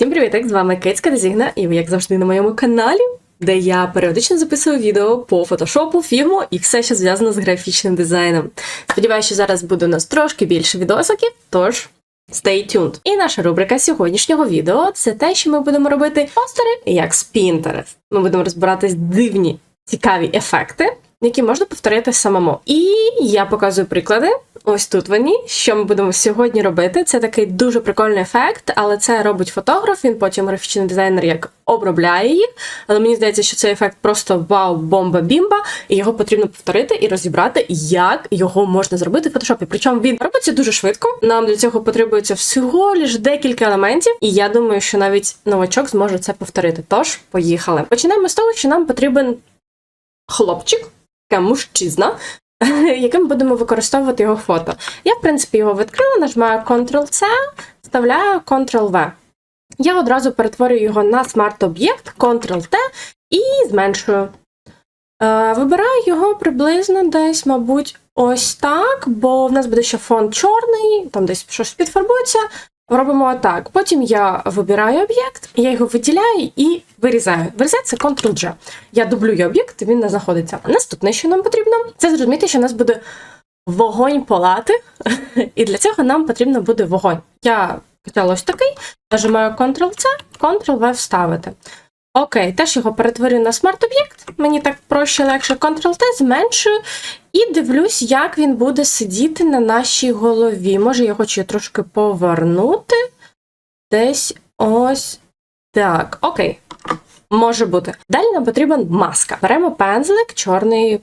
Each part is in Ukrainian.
Всім привіт! З вами Кицька Дезігна, і ви, як завжди, на моєму каналі, де я періодично записую відео по фотошопу, фігму і все, що зв'язано з графічним дизайном. Сподіваюся, що зараз буде у нас трошки більше відосиків, тож stay tuned. І наша рубрика сьогоднішнього відео це те, що ми будемо робити постери як з Pinterest. Ми будемо розбиратись дивні, цікаві ефекти, які можна повторити самому. І я показую приклади. Ось тут вони. Що ми будемо сьогодні робити? Це такий дуже прикольний ефект, але це робить фотограф. Він потім графічний дизайнер як обробляє їх. Але мені здається, що цей ефект просто вау, бомба, бімба, і його потрібно повторити і розібрати, як його можна зробити в фотошопі. Причому він робиться дуже швидко. Нам для цього потребується всього лиш декілька елементів, і я думаю, що навіть новачок зможе це повторити. Тож, поїхали. Починаємо з того, що нам потрібен хлопчик, мужчизна, яким будемо використовувати його фото. Я, в принципі, його відкрила, нажимаю Ctrl-C, вставляю Ctrl-V. Я одразу перетворюю його на смарт-об'єкт, Ctrl-T і зменшую. Е, Вибираю його приблизно десь, мабуть, ось так, бо в нас буде ще фон чорний, там десь щось підфарбується. Робимо так. Потім я вибираю об'єкт, я його виділяю і вирізаю. Вирізати це Ctrl-G. Я дублюю об'єкт, він не знаходиться. Наступне, що нам потрібно, це зрозуміти, що у нас буде вогонь палати, і для цього нам потрібно буде вогонь. Я хотіла ось такий, нажимаю Ctrl-C, Ctrl-V вставити. Окей, теж його перетворюю на смарт-об'єкт. Мені так проще легше Ctrl-T, зменшую і дивлюсь, як він буде сидіти на нашій голові. Може, я хочу трошки повернути. Десь ось так. Окей. Може бути. Далі нам потрібен маска. Беремо пензлик чорний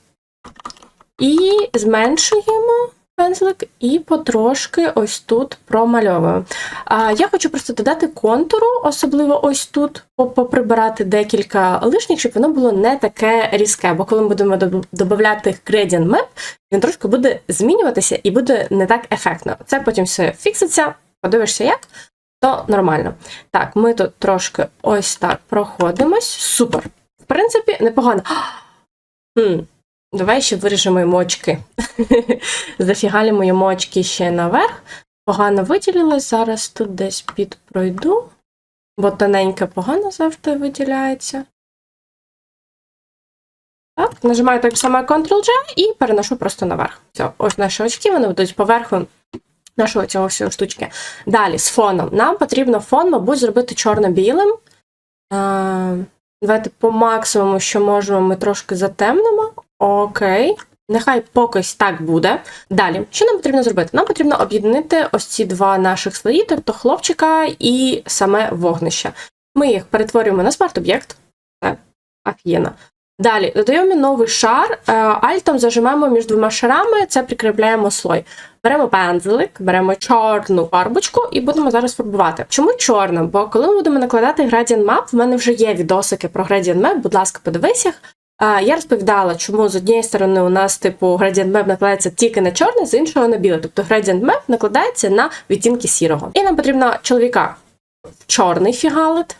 і зменшуємо пензлик і потрошки ось тут промальовуємо. А, я хочу просто додати контуру, особливо ось тут, поприбирати декілька лишніх, щоб воно було не таке різке. Бо коли ми будемо додавати gradient map, він трошки буде змінюватися і буде не так ефектно. Це потім все фікситься, подивишся як, то нормально. Так, ми тут трошки ось так проходимось. Супер. В принципі, непогано. Хм. Давай ще виріжемо йому очки. Зафігалимо йому очки ще наверх. Погано виділилось. Зараз тут десь підпройду, бо тоненьке погано завжди виділяється. Так, нажимаю так само Ctrl-G і переношу просто наверх. Все, ось наші очки, вони будуть поверху нашого цього всього штучки. Далі, з фоном. Нам потрібно фон, мабуть, зробити чорно-білим. Давайте по максимуму, що можемо, ми трошки затемнимо. Окей. Нехай поки так буде. Далі, що нам потрібно зробити? Нам потрібно об'єднати ось ці два наших слої, тобто хлопчика і саме вогнище. Ми їх перетворюємо на смарт-об'єкт. Це офігенно. Далі додаємо новий шар, е, альтом зажимаємо між двома шарами, це прикріпляємо слой. Беремо пензлик, беремо чорну фарбочку і будемо зараз фарбувати. Чому чорна? Бо коли ми будемо накладати Gradient Map, в мене вже є відосики про Gradient Map, будь ласка, подивись їх. Я розповідала, чому з однієї сторони у нас, типу, Gradient Map накладається тільки на чорне, з іншого на біле. Тобто Gradient Map накладається на відтінки сірого. І нам потрібно чоловіка в чорний фігалит.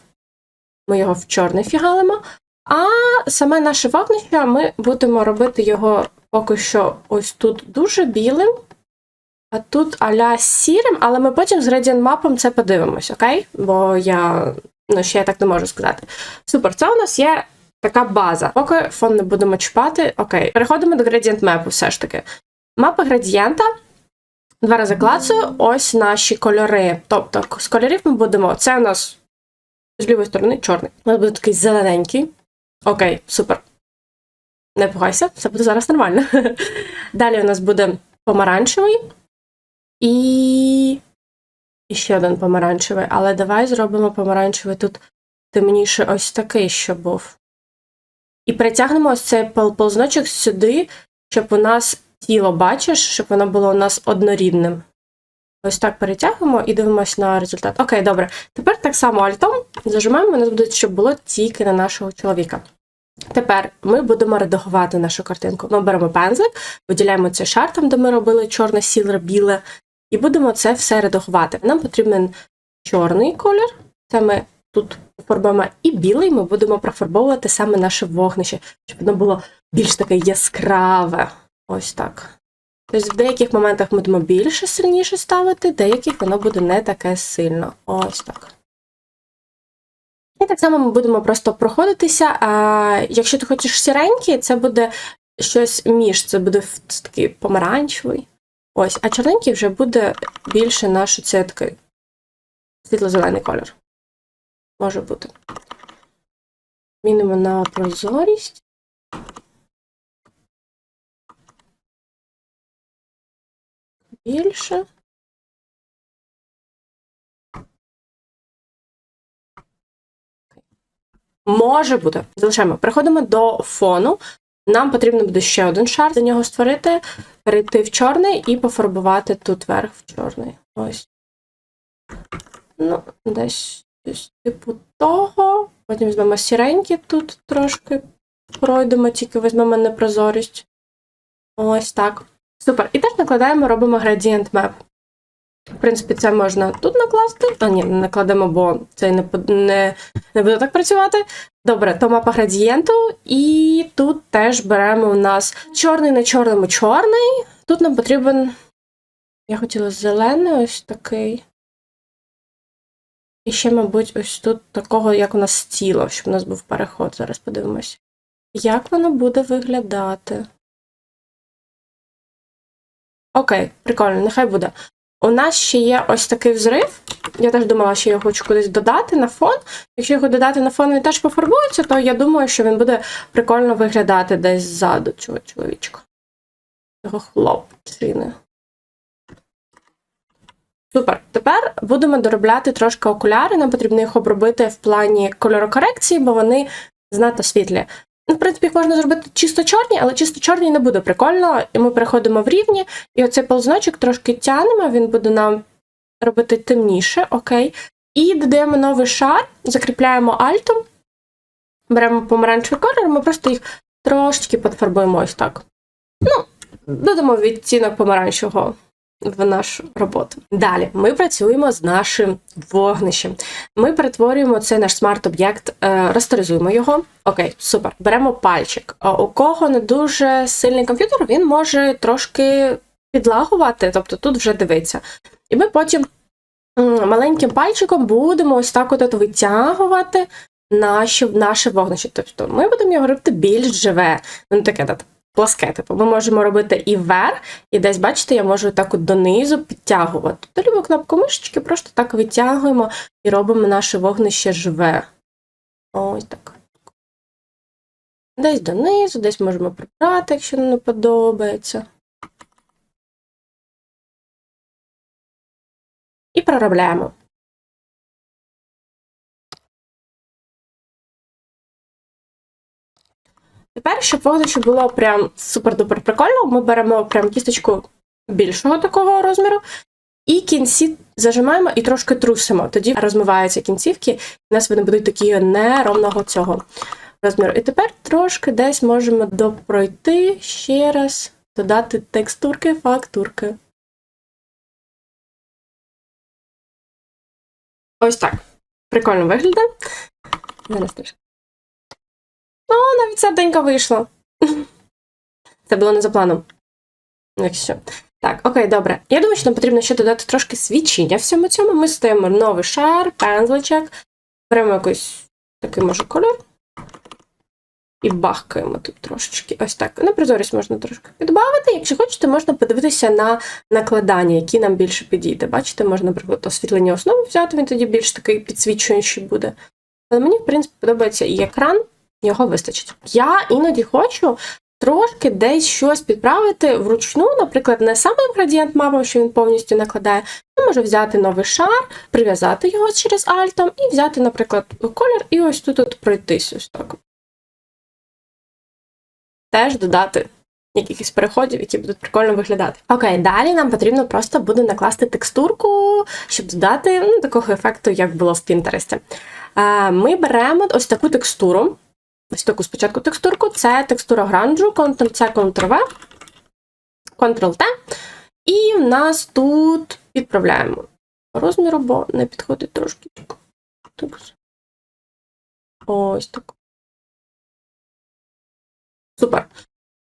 Ми його в чорний фігалимо. А саме наше вогнище ми будемо робити його поки що ось тут дуже білим, а тут аля сірим, але ми потім з Gradient Map це подивимось, окей? Бо я ну, ще я так не можу сказати. Супер, це у нас є така база. Поки фон не будемо чіпати. Окей, переходимо до Gradient Map все ж таки. Мапа градієнта. Два рази клацаю, ось наші кольори. Тобто, з кольорів ми будемо. Це у нас з лівої сторони чорний. У нас буде такий зелененький. Окей, супер. Не пугайся, все буде зараз нормально. Далі у нас буде помаранчевий і. І ще один помаранчевий. Але давай зробимо помаранчевий тут темніше ось такий, що був. І притягнемо ось цей пол- ползночок сюди, щоб у нас тіло бачиш, щоб воно було у нас однорідним. Ось так перетягуємо і дивимося на результат. Окей, добре. Тепер так само альтом зажимаємо, у нас буде, щоб було тільки на нашого чоловіка. Тепер ми будемо редагувати нашу картинку. Ми беремо пензлик, виділяємо цей шар, там, де ми робили чорне, сіле, біле, і будемо це все редагувати. Нам потрібен чорний колір, це ми тут пофарбуємо, і білий ми будемо профарбовувати саме наше вогнище, щоб воно було більш таке яскраве. Ось так. Тобто в деяких моментах ми будемо більше сильніше ставити, в деяких воно буде не таке сильно. Ось так. І так само ми будемо просто проходитися. А якщо ти хочеш сіренький, це буде щось між, це буде такий помаранчевий. Ось, а чорненький вже буде більше наш це такий світло-зелений колір. Може бути. Мінимо на прозорість. Більше. Може бути. Залишаємо. Переходимо до фону. Нам потрібно буде ще один шар до нього створити, перейти в чорний і пофарбувати тут верх в чорний. Ось. Ну, десь, десь типу того. Потім візьмемо сіренький тут трошки пройдемо, тільки візьмемо непрозорість. Ось так. Супер. І теж накладаємо, робимо gradient map. В принципі, це можна тут накласти. А ні, не накладемо, бо це не, не, не буде так працювати. Добре, то мапа градієнту. І тут теж беремо у нас чорний на чорному чорний. Тут нам потрібен. Я хотіла зелений, ось такий. І ще, мабуть, ось тут такого, як у нас тіло, щоб у нас був переход. Зараз подивимось. Як воно буде виглядати? Окей, прикольно, нехай буде. У нас ще є ось такий взрив. Я теж думала, що я хочу кудись додати на фон. Якщо його додати на фон, він теж пофарбується, то я думаю, що він буде прикольно виглядати десь ззаду цього чоловічка. Цього хлопчини. Супер. Тепер будемо доробляти трошки окуляри. Нам потрібно їх обробити в плані кольорокорекції, бо вони занадто світлі. Ну, в принципі, їх можна зробити чисто чорні, але чисто чорні не буде прикольно. І ми переходимо в рівні, і оцей ползуночок трошки тянемо, він буде нам робити темніше, окей. І додаємо новий шар, закріпляємо альтом, беремо помаранчевий колір, ми просто їх трошечки підфарбуємо ось так. Ну, додамо відтінок помаранчевого в нашу роботу. Далі ми працюємо з нашим вогнищем. Ми перетворюємо цей наш смарт-об'єкт, е, растеризуємо його. Окей, супер. Беремо пальчик. У кого не дуже сильний комп'ютер, він може трошки підлагувати, тобто тут вже дивиться. І ми потім маленьким пальчиком будемо ось так от, витягувати наші, наше вогнище. Тобто ми будемо його робити більш живе. Ну, таке пласке. Типу, ми можемо робити і вверх, і десь, бачите, я можу так от донизу підтягувати. То любу кнопку мишечки просто так витягуємо і робимо наше вогнище живе. Ось так. Десь донизу, десь можемо прибрати, якщо нам не подобається. І проробляємо. Тепер, щоб вогнище було прям супер-дупер прикольно, ми беремо прям кісточку більшого такого розміру, і кінці зажимаємо і трошки трусимо. Тоді розмиваються кінцівки, і у нас вони будуть такі неровного цього розміру. І тепер трошки десь можемо допройти ще раз, додати текстурки, фактурки. Ось так. Прикольно виглядає. Зараз трошки. О, навіть серденько вийшло. Це було не за планом. Якщо. Так, окей, добре. Я думаю, що нам потрібно ще додати трошки свічіння всьому цьому. Ми стаємо новий шар, пензличок, беремо якийсь такий, може, кольор. І бахкаємо тут трошечки. Ось так. На прозорість можна трошки підбавити. Якщо хочете, можна подивитися на накладання, які нам більше підійде. Бачите, можна, наприклад, освітлення основи взяти, він тоді більш такий підсвічуючий буде. Але мені, в принципі, подобається і екран, його вистачить. Я іноді хочу трошки десь щось підправити вручну, наприклад, не самим градієнт мапом, що він повністю накладає. Я можу взяти новий шар, прив'язати його через альтом і взяти, наприклад, колір, і ось тут от пройтись ось так. Теж додати якихось переходів, які будуть прикольно виглядати. Окей, далі нам потрібно просто буде накласти текстурку, щоб додати ну, такого ефекту, як було в Пінтересті. Е, Ми беремо ось таку текстуру. Ось таку спочатку текстурку. Це текстура гранжу, Ctrl-C, Ctrl-V, Ctrl-T. І в нас тут підправляємо розміру, бо не підходить трошки. Ось так. Супер.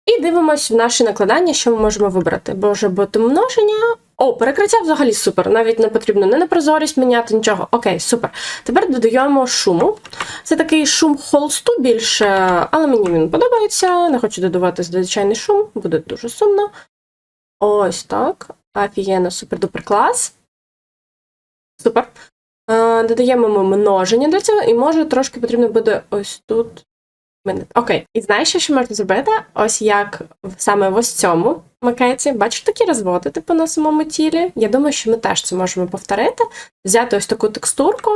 І дивимось в наші накладання, що ми можемо вибрати. Боже, бо множення. О, перекриття взагалі супер. Навіть не потрібно не на прозорість міняти, нічого. Окей, супер. Тепер додаємо шуму. Це такий шум холсту більше, але мені він подобається. Не хочу додавати звичайний шум, буде дуже сумно. Ось так. Афієна супер-дупер клас. Супер. Е, додаємо ми множення для цього, і може трошки потрібно буде ось тут. Мене- Окей, і знаєш, що можна зробити? Ось як саме в ось цьому макеті. Бачиш такі розводи, типу, на самому тілі. Я думаю, що ми теж це можемо повторити. Взяти ось таку текстурку,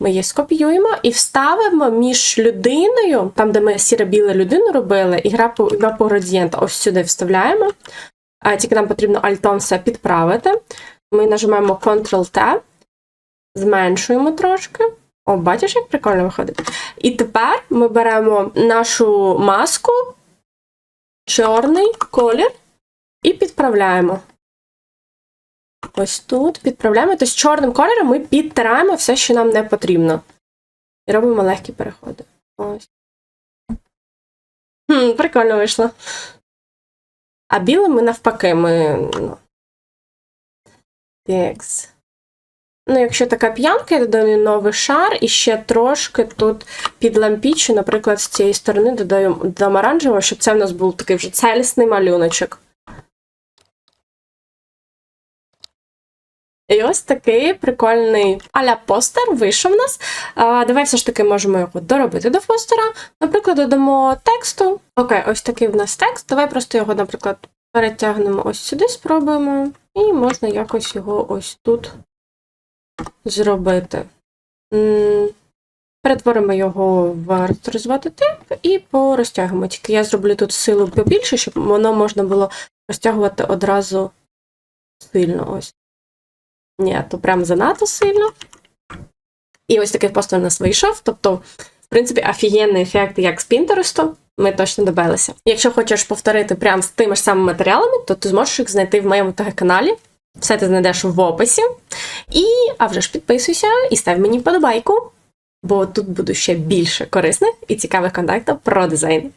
ми її скопіюємо і вставимо між людиною, там, де ми сіро-біле людину робили, і гра по, гра ось сюди вставляємо. А, тільки нам потрібно альтом все підправити. Ми нажимаємо Ctrl-T, зменшуємо трошки. О, бачиш, як прикольно виходить. І тепер ми беремо нашу маску, чорний колір, і підправляємо. Ось тут підправляємо. Тобто чорним кольором ми підтираємо все, що нам не потрібно. І робимо легкі переходи. Ось. Хм, прикольно вийшло. А білим ми навпаки, ми. Ну. Текс. Ну, якщо така п'янка, я додаю новий шар і ще трошки тут під лампічу, наприклад, з цієї сторони додаю додам оранжевого, щоб це в нас був такий вже цілісний малюночок. І ось такий прикольний аля постер вийшов в нас. А, давай все ж таки можемо його доробити до постера. Наприклад, додамо тексту. Окей, ось такий в нас текст. Давай просто його, наприклад, перетягнемо ось сюди, спробуємо. І можна якось його ось тут зробити. Перетворимо його в ресторизувати тип і порозтягуємо. Тільки я зроблю тут силу побільше, щоб воно можна було розтягувати одразу сильно. Ось. Ні, то прям занадто сильно. І ось такий постер у нас вийшов. Тобто, в принципі, офігенний ефект, як з Пінтересту, ми точно добилися. Якщо хочеш повторити прям з тими ж самими матеріалами, то ти зможеш їх знайти в моєму тег-каналі. Все ти знайдеш в описі. І, а вже ж підписуйся і став мені вподобайку, бо тут буде ще більше корисних і цікавих контактів про дизайн.